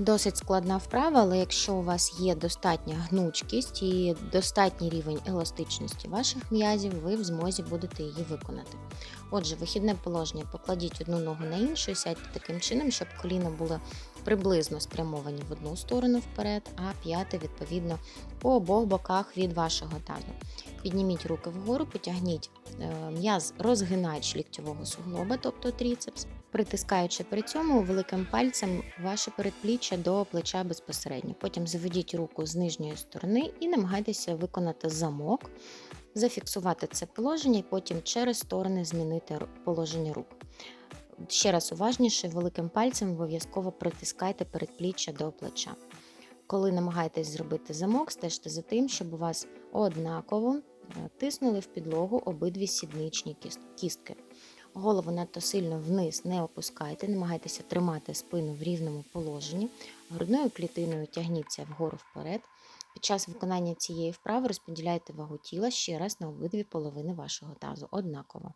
Досить складна вправа, але якщо у вас є достатня гнучкість і достатній рівень еластичності ваших м'язів, ви в змозі будете її виконати. Отже, вихідне положення покладіть одну ногу на іншу і сядьте таким чином, щоб коліна були приблизно спрямовані в одну сторону вперед, а п'яти відповідно по обох боках від вашого тазу. Підніміть руки вгору, потягніть е, м'яз розгинач ліктьового суглоба, тобто тріцепс, притискаючи при цьому великим пальцем ваше передпліччя до плеча безпосередньо. Потім заведіть руку з нижньої сторони і намагайтеся виконати замок, зафіксувати це положення і потім через сторони змінити положення рук. Ще раз уважніше, великим пальцем обов'язково притискайте передпліччя до плеча. Коли намагаєтесь зробити замок, стежте за тим, щоб у вас однаково е, тиснули в підлогу обидві сідничні кістки. Голову надто сильно вниз не опускайте, намагайтеся тримати спину в рівному положенні. Грудною клітиною тягніться вгору вперед. Під час виконання цієї вправи розподіляйте вагу тіла ще раз на обидві половини вашого тазу однаково.